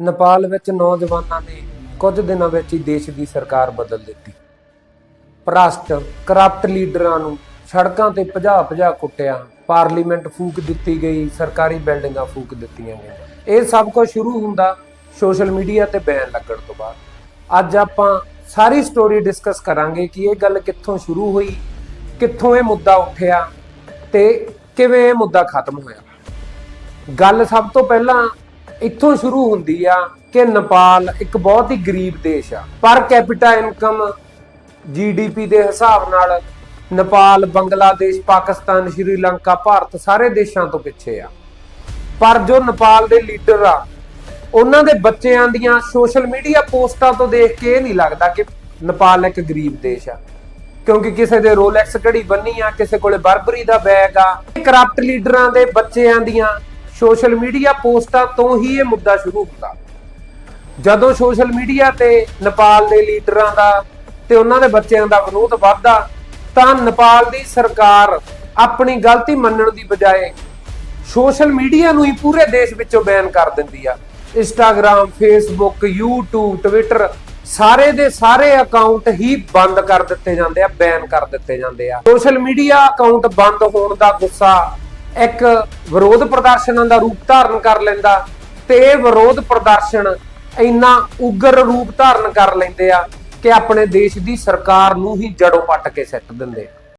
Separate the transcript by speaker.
Speaker 1: ਨੇਪਾਲ ਵਿੱਚ ਨੌਜਵਾਨਾਂ ਨੇ ਕੁਝ ਦਿਨਾਂ ਵਿੱਚ ਹੀ ਦੇਸ਼ ਦੀ ਸਰਕਾਰ ਬਦਲ ਦਿੱਤੀ। ਭ੍ਰਸ਼ਟ, ਕਰਪਟ ਲੀਡਰਾਂ ਨੂੰ ਸੜਕਾਂ ਤੇ ਭਜਾ ਭਜਾ ਕੁੱਟਿਆ, ਪਾਰਲੀਮੈਂਟ ਫੂਕ ਦਿੱਤੀ ਗਈ, ਸਰਕਾਰੀ ਬਿਲਡਿੰਗਾਂ ਫੂਕ ਦਿੱਤੀਆਂ ਗਈਆਂ। ਇਹ ਸਭ ਕੁਝ ਸ਼ੁਰੂ ਹੁੰਦਾ ਸੋਸ਼ਲ ਮੀਡੀਆ ਤੇ ਬੈਨ ਲੱਗਣ ਤੋਂ ਬਾਅਦ। ਅੱਜ ਆਪਾਂ ਸਾਰੀ ਸਟੋਰੀ ਡਿਸਕਸ ਕਰਾਂਗੇ ਕਿ ਇਹ ਗੱਲ ਕਿੱਥੋਂ ਸ਼ੁਰੂ ਹੋਈ, ਕਿੱਥੋਂ ਇਹ ਮੁੱਦਾ ਉੱਠਿਆ ਤੇ ਕਿਵੇਂ ਇਹ ਮੁੱਦਾ ਖਤਮ ਹੋਇਆ। ਗੱਲ ਸਭ ਤੋਂ ਪਹਿਲਾਂ ਇੱਥੋਂ ਸ਼ੁਰੂ ਹੁੰਦੀ ਆ ਕਿ ਨੇਪਾਲ ਇੱਕ ਬਹੁਤ ਹੀ ਗਰੀਬ ਦੇਸ਼ ਆ। ਪਰ ਕੈਪੀਟਾ ਇਨਕਮ ਜੀਡੀਪੀ ਦੇ ਹਿਸਾਬ ਨਾਲ ਨੇਪਾਲ, ਬੰਗਲਾਦੇਸ਼, ਪਾਕਿਸਤਾਨ, ਸ਼੍ਰੀਲੰਕਾ, ਭਾਰਤ ਸਾਰੇ ਦੇਸ਼ਾਂ ਤੋਂ ਪਿੱਛੇ ਆ। ਪਰ ਜੋ ਨੇਪਾਲ ਦੇ ਲੀਡਰ ਆ, ਉਹਨਾਂ ਦੇ ਬੱਚਿਆਂ ਦੀਆਂ ਸੋਸ਼ਲ ਮੀਡੀਆ ਪੋਸਟਾਂ ਤੋਂ ਦੇਖ ਕੇ ਇਹ ਨਹੀਂ ਲੱਗਦਾ ਕਿ ਨੇਪਾਲ ਇੱਕ ਗਰੀਬ ਦੇਸ਼ ਆ। ਕਿਉਂਕਿ ਕਿਸੇ ਦੇ ਰੋਲੈਕਸ ਘੜੀ ਬੰਨੀ ਆ, ਕਿਸੇ ਕੋਲੇ ਬਰਬਰੀ ਦਾ ਬੈਗ ਆ। ਕਰਪਟ ਲੀਡਰਾਂ ਦੇ ਬੱਚਿਆਂ ਦੀਆਂ ਸੋਸ਼ਲ ਮੀਡੀਆ ਪੋਸਟਾਂ ਤੋਂ ਹੀ ਇਹ ਮੁੱਦਾ ਸ਼ੁਰੂ ਹੁੰਦਾ। ਜਦੋਂ ਸੋਸ਼ਲ ਮੀਡੀਆ ਤੇ ਨੇਪਾਲ ਦੇ ਲੀਡਰਾਂ ਦਾ ਤੇ ਉਹਨਾਂ ਦੇ ਬੱਚਿਆਂ ਦਾ ਵਿਰੋਧ ਵੱਧਦਾ, ਤਾਂ ਨੇਪਾਲ ਦੀ ਸਰਕਾਰ ਆਪਣੀ ਗਲਤੀ ਮੰਨਣ ਦੀ ਬਜਾਏ ਸੋਸ਼ਲ ਮੀਡੀਆ ਨੂੰ ਹੀ ਪੂਰੇ ਦੇਸ਼ ਵਿੱਚੋਂ ਬੈਨ ਕਰ ਦਿੰਦੀ ਆ। ਇੰਸਟਾਗ੍ਰam ਫੇਸਬੁੱਕ YouTube ਟਵਿੱਟਰ ਸਾਰੇ ਦੇ ਸਾਰੇ ਅਕਾਊਂਟ ਹੀ ਬੰਦ ਕਰ ਦਿੱਤੇ ਜਾਂਦੇ ਆ, ਬੈਨ ਕਰ ਦਿੱਤੇ ਜਾਂਦੇ ਆ। ਸੋਸ਼ਲ ਮੀਡੀਆ ਅਕਾਊਂਟ ਬੰਦ ਹੋਣ ਦਾ ਗੁੱਸਾ ਇੱਕ ਵਿਰੋਧ ਪ੍ਰਦਰਸ਼ਨਾਂ ਦਾ ਰੂਪ ਧਾਰਨ ਕਰ ਲੈਂਦਾ ਤੇ ਇਹ ਵਿਰੋਧ ਪ੍ਰਦਰਸ਼ਨ ਇੰਨਾ ਉਗਰ ਰੂਪ ਧਾਰਨ ਕਰ ਲੈਂਦੇ ਆ ਕਿ ਆਪਣੇ ਦੇਸ਼ ਦੀ ਸਰਕਾਰ ਨੂੰ ਹੀ ਜੜੋਂ ਪੱਟ ਕੇ ਸਿੱਟ ਦਿੰਦੇ ਆ।